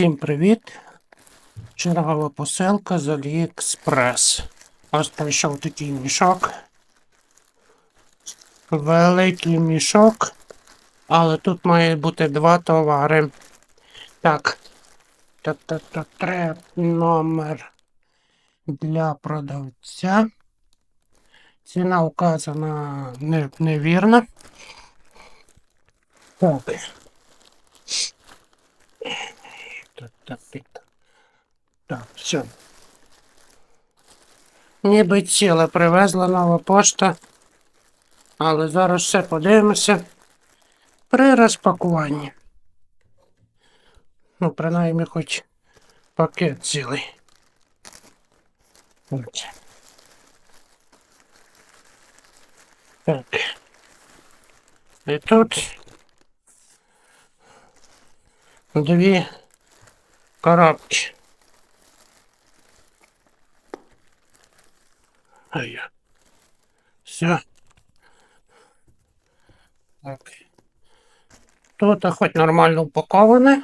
Всім привіт! Чергова посилка з AliExpress. Ось прийшов такий мішок. Великий мішок. Але тут має бути два товари. Так. Та-та-та-три номер для продавця. Ціна указана невірна. Так. Так, все. Ніби ціле привезла нова пошта. Але зараз все подивимося при розпакуванні. Ну, принаймні, хоч пакет цілий. От. Так. І тут дві коробки. Ай. Все. Так. Тут а, хоч нормально упаковане.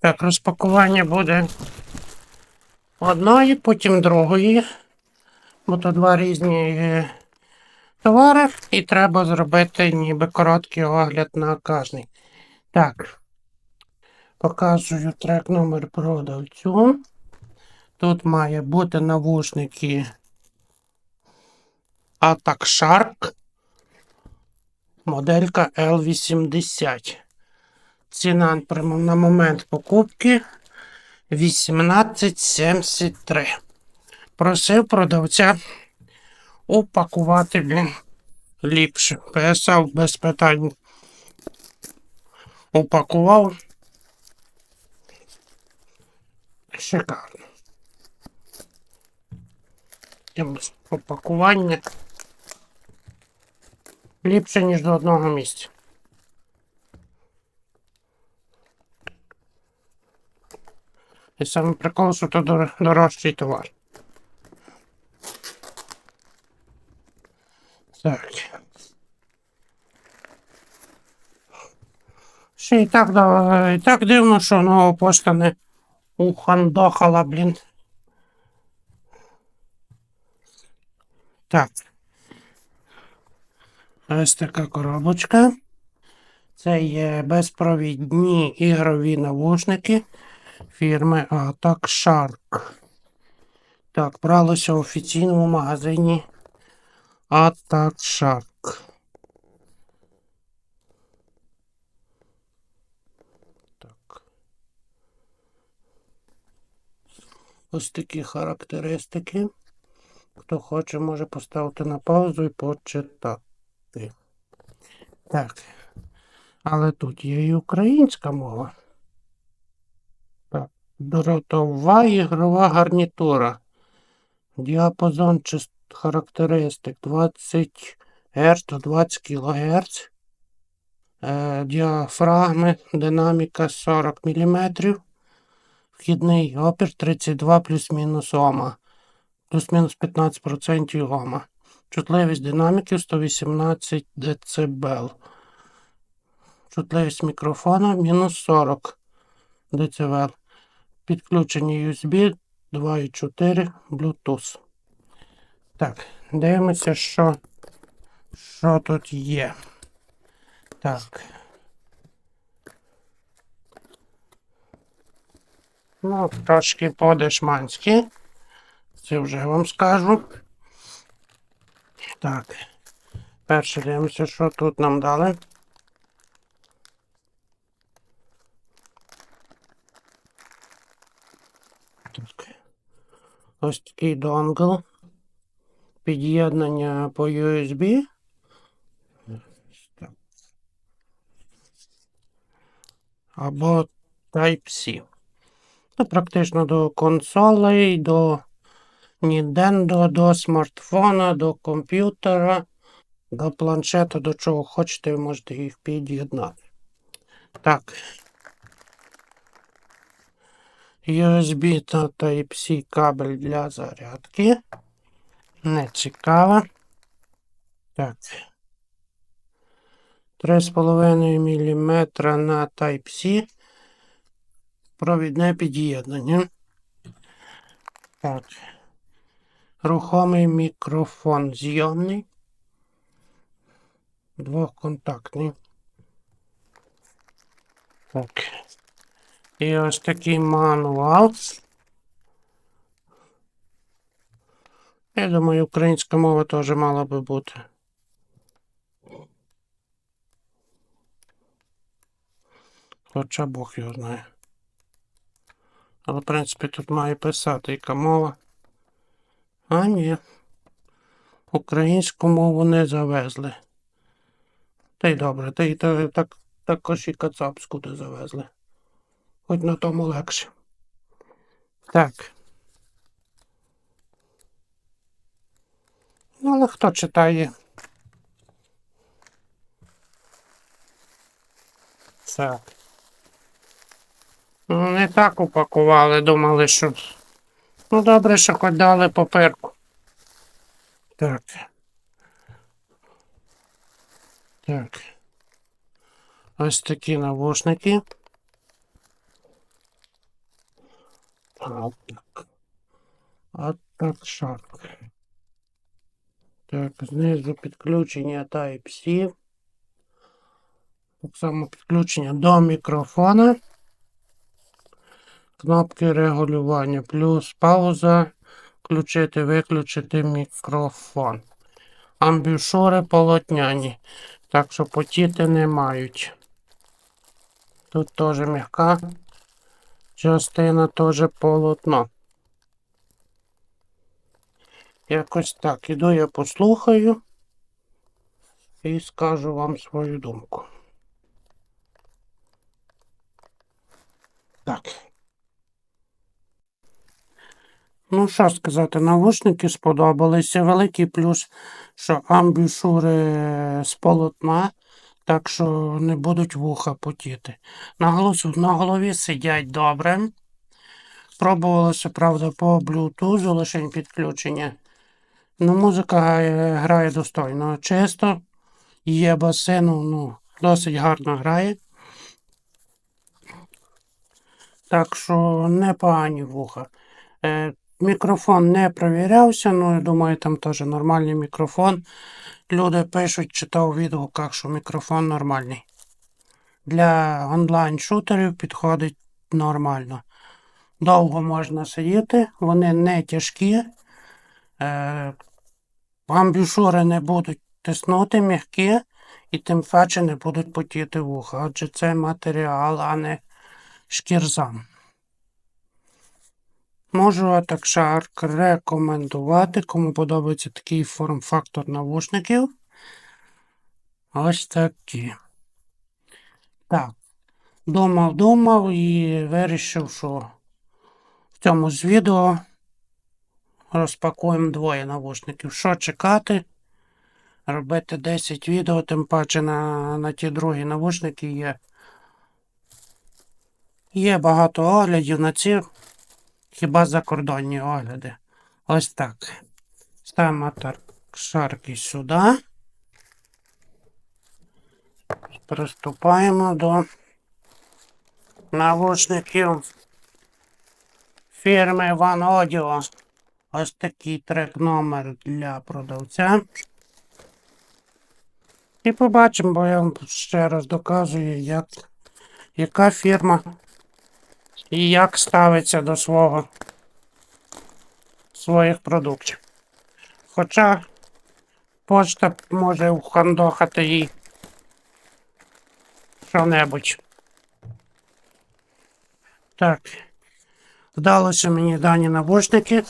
Так, розпакування буде одної, потім другої. Бо то два різні е, товари, і треба зробити ніби короткий огляд на кожний. Так. Показую трек номер продавцю. Тут має бути навушники Attack Shark. Моделька L80. Ціна на момент покупки 1873. Просив продавця упакувати блін, ліпше. Писав без питань. Упакував. Шикарно. Тим Упакування ліпше, ніж до одного місця. І саме прикол, що то дорожчий товар. Так. Ще і так, і так дивно, що нова пошта не ухандохала, блін. Так. Ось така коробочка. Це є безпровідні ігрові навушники фірми Attack Shark. Так, бралося в офіційному магазині Attack Shark. Так. Ось такі характеристики. Хто хоче, може поставити на паузу і почитати. Так. Але тут є і українська мова. Так. Дротова ігрова гарнітура. Діапазон характеристик 20 Гц до 20 кГц. Діафрагми, динаміка 40 мм. Вхідний опір 32 плюс-мінус Ома. Плюс-мінус 15% Ома. Чутливість динаміків 118 дБ. Чутливість мікрофона мінус 40 дБ. Підключення USB 2.4 Bluetooth. Так, дивимося, що, що тут є. Так. Ну, трошки по-дешманськи. Це вже вам скажу. Так. Перше дивимося, що тут нам дали. Так. Ось такий донгл. Під'єднання по USB. Або Type-C. Це практично до консолей, до Nintendo, до смартфона, до комп'ютера, до планшета, до чого хочете, ви можете їх під'єднати. Так. USB та Type-C кабель для зарядки. Не цікаво. Так. 3,5 мм на Type-C. Провідне під'єднання. Так. Рухомий мікрофон зйомний. Двохконтактний. Так. І ось такий мануал. Я думаю, українська мова теж мала би бути. Хоча Бог його знає. Але, в принципі, тут має писати, яка мова. А ні. Українську мову не завезли. Та й добре, та й та, так, також і кацапську не завезли. Хоч на тому легше. Так. Ну, але хто читає? Так. Ну, не так упакували, думали, що. Ну, добре, що хоч дали паперку. Так. Так. Ось такі навушники. Так. А так шарк. Так, знизу підключення Type-C. Так само підключення до мікрофона. Кнопки регулювання. Плюс пауза. Включити, виключити мікрофон. Амбушури полотняні. Так що потіти не мають. Тут теж м'яка частина, теж полотно. Якось так. Іду я послухаю і скажу вам свою думку. Так. Ну, що сказати, навушники сподобалися. Великий плюс, що амбушури з полотна, так що не будуть вуха потіти. На, голосу, на голові сидять добре. Пробувалося, правда, по Bluetooth лише підключення. Ну, музика грає, достойно. Чисто, є басину, ну, досить гарно грає. Так що непогані вуха. Мікрофон не провірявся, ну я думаю, там теж нормальний мікрофон. Люди пишуть, читав у відгуках, що мікрофон нормальний. Для онлайн-шутерів підходить нормально. Довго можна сидіти, вони не тяжкі. Е, амбушури не будуть тиснути, м'які, і тим паче не будуть потіти вуха, адже це матеріал, а не шкірзам. Можу Атакшарк рекомендувати, кому подобається такий форм-фактор навушників. Ось такі. Так. Думав, думав і вирішив, що в цьому з відео розпакуємо двоє навушників. Що чекати? Робити 10 відео, тим паче на, на ті другі навушники є. Є багато оглядів на ці, хіба закордонні огляди. Ось так. Ставимо шарки сюди. Приступаємо до навушників фірми One Audio. Ось такий трек номер для продавця. І побачимо, бо я вам ще раз доказую, як, яка фірма і як ставиться до свого своїх продуктів. Хоча почта може вхандохати їй що-небудь. Так. Вдалося мені дані навушники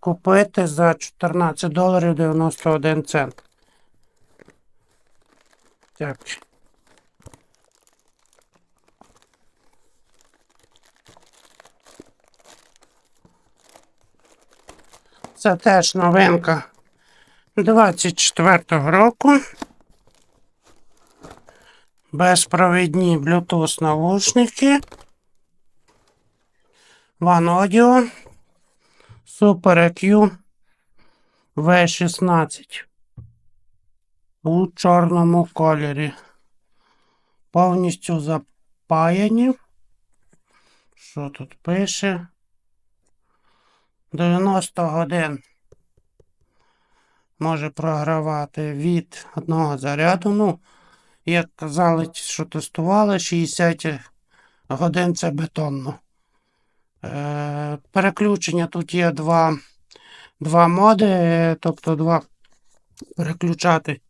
купити за 14 доларів 91 цент. Так. Це теж новинка 24-го року. Безпровідні Bluetooth наушники. One Audio. Super EQ V16 у чорному кольорі. Повністю запаяні. Що тут пише? 90 годин може програвати від одного заряду. Ну, як казали, що тестували, 60 годин це бетонно. Е, переключення тут є два, два моди, тобто два переключати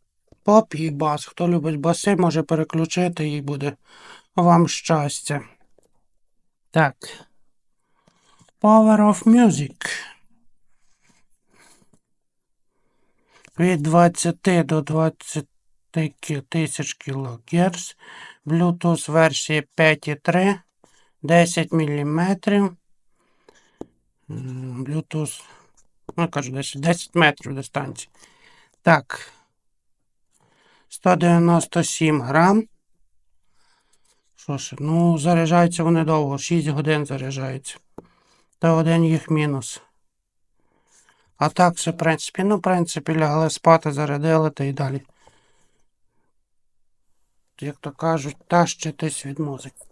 поп і бас. Хто любить баси, може переключити і буде вам щастя. Так. Power of Music. Від 20 до 20 ки- тисяч кГц. Bluetooth версії 5.3, 10 мм. Bluetooth, ну, кажу, 10, 10 метрів дистанції. Так. 197 грам. Що ж, ну, заряджаються вони довго, 6 годин заряджаються. Та один їх мінус. А так все, в принципі, ну, в принципі, лягли спати, зарядили та й далі. Як то кажуть, тащитись від музики.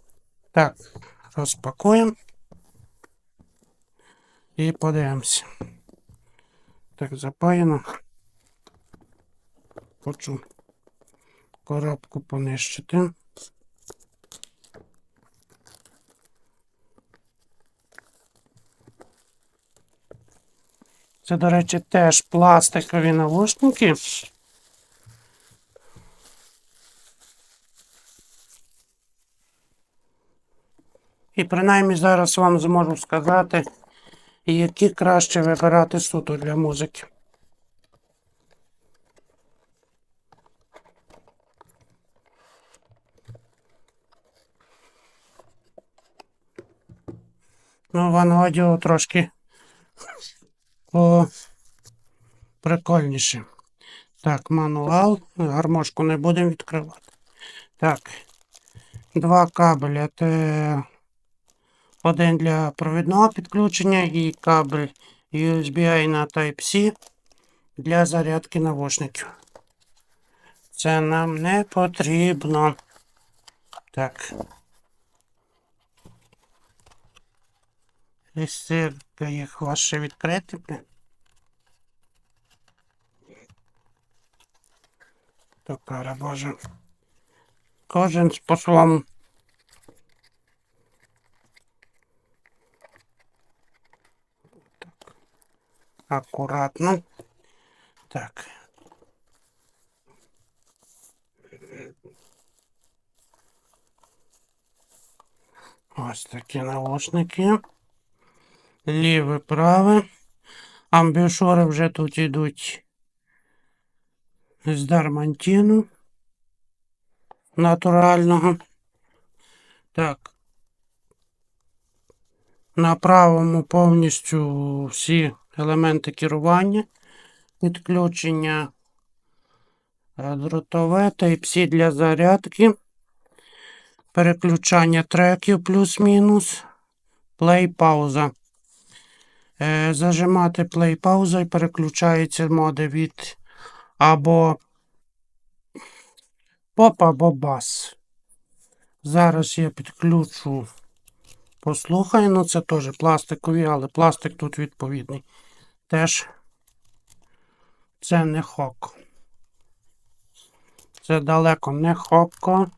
Так, розпакуємо. І подивимося. Так, запаяно. Хочу коробку понищити. Це, до речі, теж пластикові навушники. І принаймні зараз вам зможу сказати, які краще вибирати суто для музики. Ну, Ван Аудіо трошки по прикольніше. Так, мануал. Гармошку не будемо відкривати. Так. Два кабеля. Це один для провідного підключення і кабель USB на Type-C для зарядки навушників. Це нам не потрібно. Так. Лісирка їх ваше відкрити. блін. То кара Боже. Кожен по своєму. Так. Акуратно. Так. Ось такі наушники. Ліве, праве. Амбішори вже тут йдуть з дармантіну натурального. Так. На правому повністю всі елементи керування, підключення е, дротове, Type-C для зарядки, переключання треків плюс-мінус, плей-пауза. Е, Зажимати плей-пауза і переключаються моди від або поп, або бас. Зараз я підключу. Послухай, ну це теж пластикові, але пластик тут відповідний. Теж це не хок. Це далеко не хокко.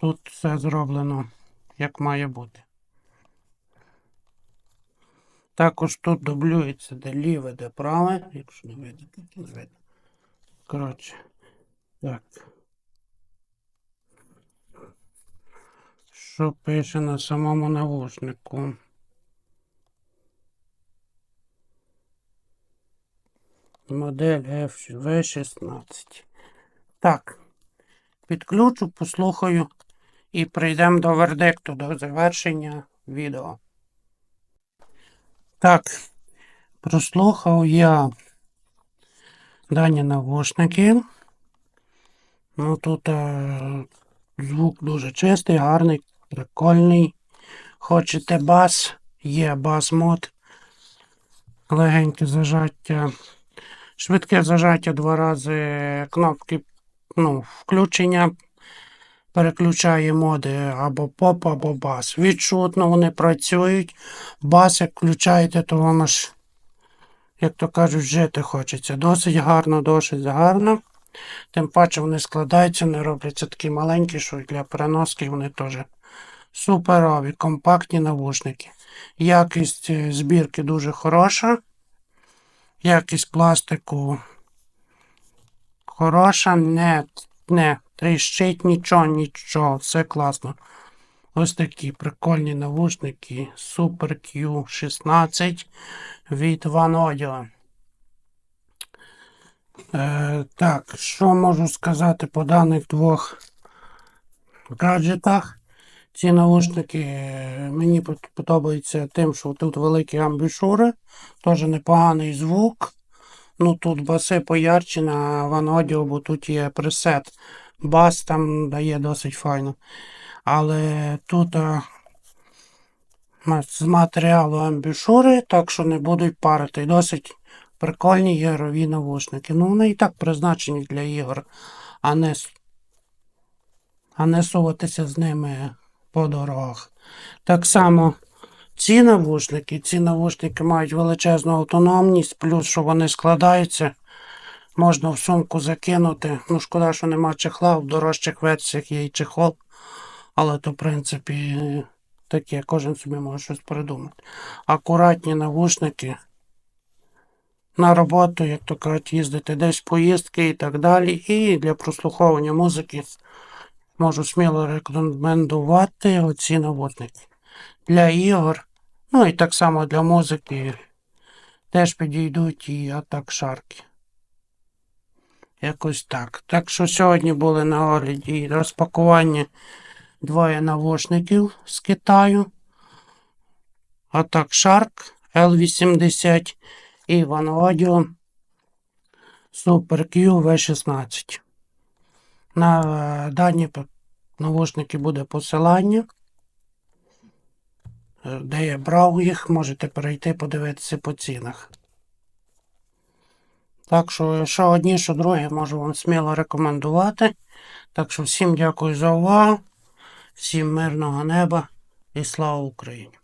Тут все зроблено як має бути. Також тут дублюється де ліве, де праве, якщо не видно, тут не видно. Коротше, так. Що пише на самому навушнику? Модель FV16. Так. Підключу, послухаю і прийдемо до вердикту, до завершення відео. Так, прослухав я дані навушники. Ну тут е, звук дуже чистий, гарний, прикольний. Хочете бас, є бас-мод. Легеньке зажаття. Швидке зажаття два рази кнопки ну, включення. Переключає моди або поп, або бас. Відчутно вони працюють. Бас, як включаєте, то вам аж, як то кажуть, жити хочеться. Досить гарно, досить гарно. Тим паче вони складаються, не робляться такі маленькі, що для переноски вони теж суперові, компактні навушники. Якість е, збірки дуже хороша. Якість пластику хороша, не, не тріщить нічого, нічого. Все класно. Ось такі прикольні навушники Super Q16 від Van Audio. Е, так, що можу сказати по даних двох гаджетах? Ці наушники е, мені подобаються тим, що тут великі амбушури, теж непоганий звук. Ну тут баси поярче на Audio, бо тут є пресет. Бас там дає досить файно. Але тут а, з матеріалу амбушури, так що не будуть парити. Досить прикольні ігрові навушники. Ну вони і так призначені для ігор, а не, а не суватися з ними по дорогах. Так само ці навушники, ці навушники мають величезну автономність, плюс що вони складаються. Можна в сумку закинути. Ну, шкода, що нема чехла, в дорожчих версіях є і чехол. Але то, в принципі, таке, кожен собі може щось придумати. Акуратні навушники. На роботу, як то кажуть, їздити десь поїздки і так далі. І для прослуховування музики можу сміло рекомендувати оці навушники. Для ігор, ну і так само для музики теж підійдуть і атак шарки. Якось так. Так що сьогодні були на огляді розпакування двоє навушників з Китаю. Атак Shark L80 і Audio Super Q V16. На дані навушники буде посилання. Е, Де я брав їх, можете перейти подивитися по цінах. Так що, що одні, що другі, можу вам сміло рекомендувати. Так що всім дякую за увагу, всім мирного неба і слава Україні!